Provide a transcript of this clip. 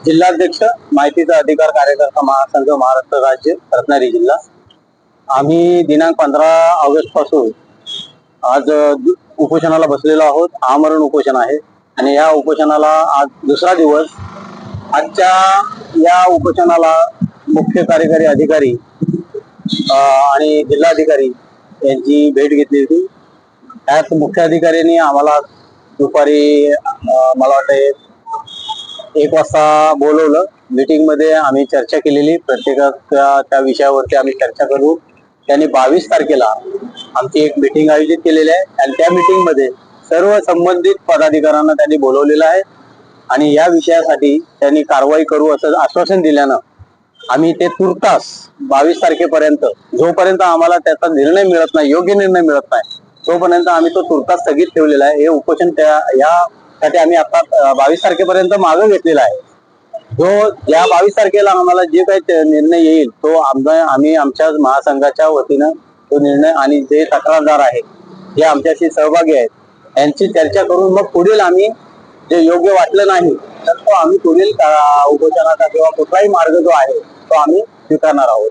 जिल्हाध्यक्ष माहितीचा अधिकार कार्यकर्ता महासंघ महाराष्ट्र राज्य रत्नागिरी जिल्हा. आम्ही दिनांक पंधरा ऑगस्टपासून आज उपोषणाला बसलेलो आहोत. आमरण उपोषण आहे. आणि या उपोषणाला आज दुसरा दिवस. आजच्या या उपोषणाला मुख्य कार्यकारी अधिकारी आणि जिल्हाधिकारी यांची भेट घेतली होती. त्यात मुख्य अधिकाऱ्यांनी आम्हाला दुपारी मला वाटतं एक वाजता बोलवलं. मीटिंगमध्ये आम्ही चर्चा केलेली. प्रत्येकाच्या त्या विषयावरती आम्ही चर्चा करू. त्यांनी बावीस तारखेला आमची एक मीटिंग आयोजित केलेली आहे. आणि त्या मीटिंगमध्ये सर्व संबंधित पदाधिकाऱ्यांना त्यांनी बोलवलेलं आहे. आणि या विषयासाठी त्यांनी कारवाई करू असं आश्वासन दिल्यानं आम्ही ते तुर्तास बावीस तारखेपर्यंत जोपर्यंत आम्हाला त्याचा निर्णय मिळत नाही योग्य निर्णय मिळत नाही तोपर्यंत आम्ही तो तुर्तास स्थगित ठेवलेला आहे. हे उपोषण त्या या यासाठी आम्ही आता बावीस तारखेपर्यंत मागं घेतलेला आहे. जो या बावीस तारखेला आम्हाला जे काही निर्णय येईल तो आमचा आम्ही आमच्या महासंघाच्या वतीनं तो निर्णय आणि जे तक्रारदार आहेत जे आमच्याशी सहभागी आहेत. यांची चर्चा करून मग पुढील आम्ही जे योग्य वाटलं नाही तर तो आम्ही पुढील उपोषणाचा किंवा कुठलाही मार्ग जो आहे तो आम्ही स्वीकारणार आहोत.